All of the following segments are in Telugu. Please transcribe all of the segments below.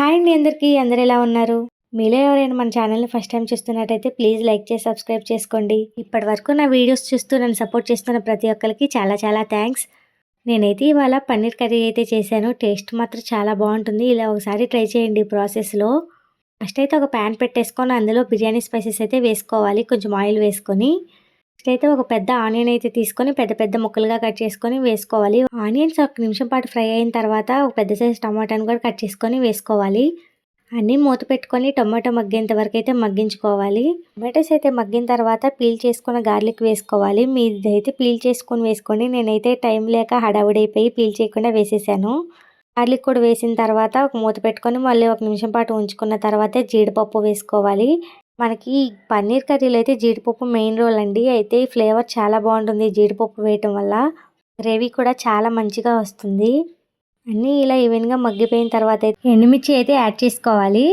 హాయ్ అండి అందరికీ అందరు ఎలా ఉన్నారు? మీలో ఎవరైనా మన ఛానల్ని ఫస్ట్ టైం చూస్తున్నట్టయితే ప్లీజ్ లైక్ చేసి సబ్స్క్రైబ్ చేసుకోండి. ఇప్పటి వరకు నా వీడియోస్ చూస్తూ నన్ను సపోర్ట్ చేస్తున్న ప్రతి ఒక్కరికి చాలా చాలా థ్యాంక్స్. నేనైతే ఇవాళ పన్నీర్ కర్రీ అయితే చేశాను. టేస్ట్ మాత్రం చాలా బాగుంటుంది. ఇలా ఒకసారి ట్రై చేయండి ప్రాసెస్లో. ఫస్ట్ అయితే ఒక ప్యాన్ పెట్టేసుకొని అందులో బిర్యానీ స్పైసెస్ అయితే వేసుకోవాలి. కొంచెం ఆయిల్ వేసుకొని. అయితే ఒక పెద్ద ఆనియన్ అయితే తీసుకొని పెద్ద పెద్ద ముక్కలుగా కట్ చేసుకొని వేసుకోవాలి. ఆనియన్స్ ఒక నిమిషం పాటు ఫ్రై అయిన తర్వాత ఒక పెద్ద సైజ్ టమాటాను కూడా కట్ చేసుకొని వేసుకోవాలి. అన్నీ మూత పెట్టుకొని టొమాటో మగ్గేంత వరకు అయితే మగ్గించుకోవాలి. టొమాటోస్ అయితే మగ్గిన తర్వాత పీల్ చేసుకున్న గార్లిక్ వేసుకోవాలి. మీదైతే పీల్ చేసుకొని వేసుకోండి. నేనైతే టైం లేక హడావుడైపోయి పీల్ చేయకుండా వేసేసాను. గార్లిక్ కూడా వేసిన తర్వాత ఒక మూత పెట్టుకొని మళ్ళీ ఒక నిమిషం పాటు ఉంచుకున్న తర్వాత జీడిపప్పు వేసుకోవాలి. మనకి పన్నీర్ కర్రీలో అయితే జీడిపప్పు మెయిన్ రోల్ అండి. అయితే ఫ్లేవర్ చాలా బాగుంటుంది జీడిపప్పు వేయటం వల్ల. గ్రేవీ కూడా చాలా మంచిగా వస్తుంది. అన్నీ ఇలా ఈవెన్గా మగ్గిపోయిన తర్వాత అయితే ఎండుమిర్చి అయితే యాడ్ చేసుకోవాలి.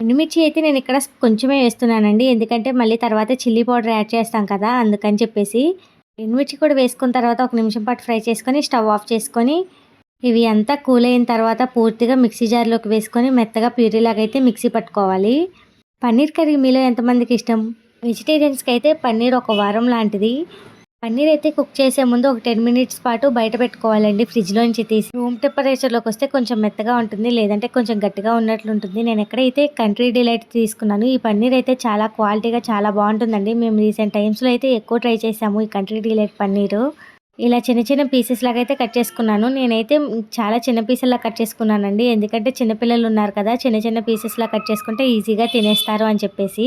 ఎండుమిర్చి అయితే నేను ఇక్కడ కొంచెమే వేస్తున్నానండి. ఎందుకంటే మళ్ళీ తర్వాత చిల్లీ పౌడర్ యాడ్ చేస్తాం కదా అందుకని చెప్పేసి. ఎండుమిర్చి కూడా వేసుకున్న తర్వాత ఒక నిమిషం పాటు ఫ్రై చేసుకొని స్టవ్ ఆఫ్ చేసుకొని ఇవి అంతా కూల్ అయిన తర్వాత పూర్తిగా మిక్సీ జార్లోకి వేసుకొని మెత్తగా ప్యూరీలాగా అయితే మిక్సీ పట్టుకోవాలి. పన్నీర్ కర్రీ మీలో ఎంతమందికి ఇష్టం? వెజిటేరియన్స్కి అయితే పన్నీర్ ఒక వారం లాంటిది. పన్నీర్ అయితే కుక్ చేసే ముందు ఒక టెన్ మినిట్స్ పాటు బయట పెట్టుకోవాలండి ఫ్రిడ్జ్లోంచి తీసి. రూమ్ టెంపరేచర్లోకి వస్తే కొంచెం మెత్తగా ఉంటుంది లేదంటే కొంచెం గట్టిగా ఉన్నట్లు ఉంటుంది. నేను ఎక్కడైతే కంట్రీ డిలైట్ తీసుకున్నాను ఈ పన్నీర్ అయితే చాలా క్వాలిటీగా చాలా బాగుంటుందండి. మేము రీసెంట్ టైమ్స్లో అయితే ఎక్కువ ట్రై చేసాము ఈ కంట్రీ డిలైట్ పన్నీరు. ఇలా చిన్న చిన్న పీసెస్ లాగా అయితే కట్ చేసుకున్నాను. నేనైతే చాలా చిన్న పీసెస్లా కట్ చేసుకున్నానండి. ఎందుకంటే చిన్నపిల్లలు ఉన్నారు కదా చిన్న చిన్న పీసెస్లా కట్ చేసుకుంటే ఈజీగా తినేస్తారు అని చెప్పేసి.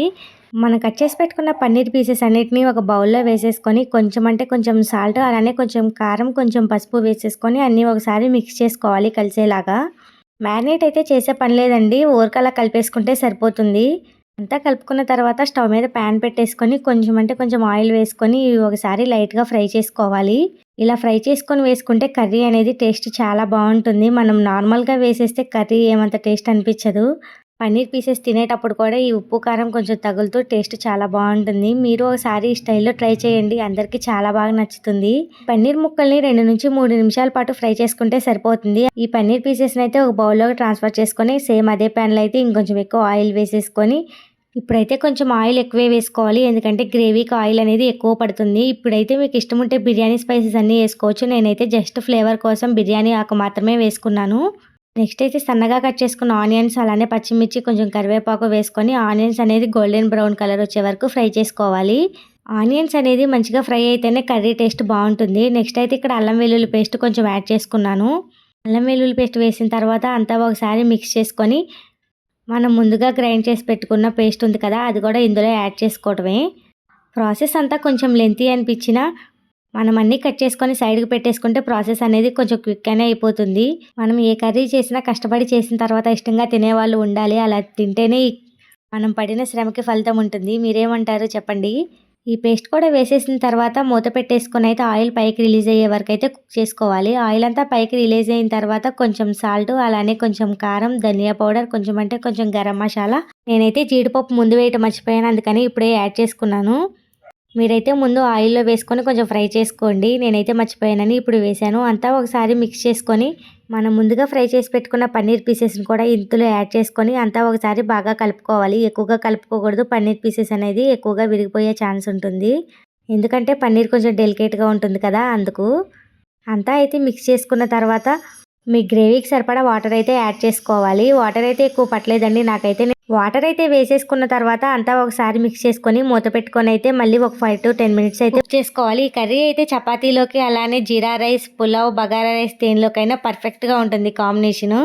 మనం కట్ చేసి పెట్టుకున్న పన్నీర్ పీసెస్ అన్నిటిని ఒక బౌల్లో వేసేసుకొని కొంచెం అంటే కొంచెం సాల్ట్ అలానే కొంచెం కారం కొంచెం పసుపు వేసేసుకొని అన్నీ ఒకసారి మిక్స్ చేసుకోవాలి కలిసేలాగా. మ్యారినేట్ అయితే చేసే పని లేదండి. ఊరకలా కలిపేసుకుంటే సరిపోతుంది. అంతా కలుపుకున్న తర్వాత స్టవ్ మీద ప్యాన్ పెట్టేసుకొని కొంచెం అంటే కొంచెం ఆయిల్ వేసుకొని ఒకసారి లైట్గా ఫ్రై చేసుకోవాలి. ఇలా ఫ్రై చేసుకొని వేసుకుంటే కర్రీ అనేది టేస్ట్ చాలా బాగుంటుంది. మనం నార్మల్గా వేసేస్తే కర్రీ ఏమంత టేస్ట్ అనిపించదు. పన్నీర్ పీసెస్ తినేటప్పుడు కూడా ఈ ఉప్పు కారం కొంచెం తగులుతూ టేస్ట్ చాలా బాగుంటుంది. మీరు ఒకసారి ఈ స్టైల్లో ట్రై చేయండి. అందరికీ చాలా బాగా నచ్చుతుంది. పన్నీర్ ముక్కల్ని రెండు నుంచి మూడు నిమిషాల పాటు ఫ్రై చేసుకుంటే సరిపోతుంది. ఈ పన్నీర్ పీసెస్ని అయితే ఒక బౌల్లోకి ట్రాన్స్ఫర్ చేసుకొని సేమ్ అదే ప్యాన్లో అయితే ఇంకొంచెం ఎక్కువ ఆయిల్ వేసేసుకొని ఇప్పుడైతే కొంచెం ఆయిల్ ఎక్కువే వేసుకోవాలి. ఎందుకంటే గ్రేవీకి ఆయిల్ అనేది ఎక్కువ పడుతుంది. ఇప్పుడైతే మీకు ఇష్టం ఉంటే బిర్యానీ స్పైసెస్ అన్నీ వేసుకోవచ్చు. నేనైతే జస్ట్ ఫ్లేవర్ కోసం బిర్యానీ ఆకు మాత్రమే వేసుకున్నాను. నెక్స్ట్ అయితే సన్నగా కట్ చేసుకున్న ఆనియన్స్ అలానే పచ్చిమిర్చి కొంచెం కరివేపాకు వేసుకొని ఆనియన్స్ అనేది గోల్డెన్ బ్రౌన్ కలర్ వచ్చే వరకు ఫ్రై చేసుకోవాలి. ఆనియన్స్ అనేది మంచిగా ఫ్రై అయితేనే కర్రీ టేస్ట్ బాగుంటుంది. నెక్స్ట్ అయితే ఇక్కడ అల్లం వెల్లుల్లి పేస్ట్ కొంచెం యాడ్ చేసుకున్నాను. అల్లం వెల్లుల్లి పేస్ట్ వేసిన తర్వాత అంతా ఒకసారి మిక్స్ చేసుకొని మనం ముందుగా గ్రైండ్ చేసి పెట్టుకున్న పేస్ట్ ఉంది కదా అది కూడా ఇందులో యాడ్ చేసుకోవడమే ప్రాసెస్ అంతా కొంచెం లెంతీ అనిపించినా మనం అన్నీ కట్ చేసుకొని సైడ్కి పెట్టేసుకుంటే ప్రాసెస్ అనేది కొంచెం క్విక్గానే అయిపోతుంది. మనం ఏ కర్రీ చేసినా కష్టపడి చేసిన తర్వాత ఇష్టంగా తినేవాళ్ళు ఉండాలి. అలా తింటేనే మనం పడిన శ్రమకి ఫలితం ఉంటుంది. మీరేమంటారు చెప్పండి? ఈ పేస్ట్ కూడా వేసేసిన తర్వాత మూత పెట్టేసుకొని అయితే ఆయిల్ పైకి రిలీజ్ అయ్యే వరకు అయితే కుక్ చేసుకోవాలి. ఆయిల్ అంతా పైకి రిలీజ్ అయిన తర్వాత కొంచెం సాల్ట్ అలానే కొంచెం కారం ధనియా పౌడర్ కొంచెం అంటే కొంచెం గరం మసాలా. నేనైతే జీడిపప్పు ముందు వేయటం మర్చిపోయాను అందుకని ఇప్పుడే యాడ్ చేసుకున్నాను. మీరైతే ముందు ఆయిల్లో వేసుకొని కొంచెం ఫ్రై చేసుకోండి. నేనైతే మర్చిపోయానని ఇప్పుడు వేసాను అంతా ఒకసారి మిక్స్ చేసుకొని మనం ముందుగా ఫ్రై చేసి పెట్టుకున్న పన్నీర్ పీసెస్ని కూడా ఇందులో యాడ్ చేసుకొని అంతా ఒకసారి బాగా కలుపుకోవాలి. ఎక్కువగా కలుపుకోకూడదు. పన్నీర్ పీసెస్ అనేది ఎక్కువగా విరిగిపోయే ఛాన్స్ ఉంటుంది. ఎందుకంటే పన్నీర్ కొంచెం డెలికేట్గా ఉంటుంది కదా అందుకు. అంతా అయితే మిక్స్ చేసుకున్న తర్వాత మీ గ్రేవీకి సరిపడా వాటర్ అయితే యాడ్ చేసుకోవాలి. వాటర్ అయితే ఎక్కువ పట్టలేదండి నాకైతే. వాటర్ అయితే వేసేసుకున్న తర్వాత అంతా ఒకసారి మిక్స్ చేసుకొని మూత పెట్టుకొని అయితే మళ్ళీ ఒక ఫైవ్ టు టెన్ మినిట్స్ అయితే చేసుకోవాలి. ఈ కర్రీ అయితే చపాతీలోకి అలానే జీరా రైస్ పులావ్ బగారా రైస్ దేనిలోకైనా పర్ఫెక్ట్గా ఉంటుంది కాంబినేషను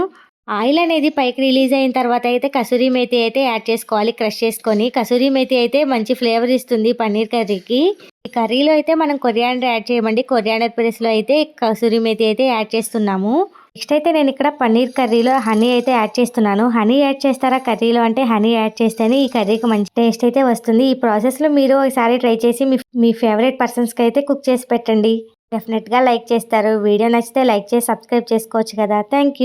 ఆయిల్ అనేది పైకి రిలీజ్ అయిన తర్వాత అయితే కసూరి మేతి అయితే యాడ్ చేసుకోవాలి. క్రష్ చేసుకొని కసూరి మేతి అయితే మంచి ఫ్లేవర్ ఇస్తుంది పన్నీర్ కర్రీకి. ఈ కర్రీలో అయితే మనం కొరియాండర్ యాడ్ చేయమండి. కొరియాండర్ ప్లేస్లో అయితే కసూరి మేతి అయితే యాడ్ చేస్తున్నాము. నెక్స్ట్ అయితే నేను ఇక్కడ పన్నీర్ కర్రీలో హనీ అయితే యాడ్ చేస్తున్నాను. హనీ యాడ్ చేస్తారా? కర్రీలో అంటే హనీ యాడ్ చేస్తేనే ఈ కర్రీకి మంచి టేస్ట్ అయితే వస్తుంది. ఈ ప్రాసెస్లో మీరు ఒకసారి ట్రై చేసి మీ మీ ఫేవరెట్ పర్సన్స్కి అయితే కుక్ చేసి పెట్టండి. డెఫినెట్గా లైక్ చేస్తారు. వీడియో నచ్చితే లైక్ చేసి సబ్స్క్రైబ్ చేసుకోవచ్చు కదా. థ్యాంక్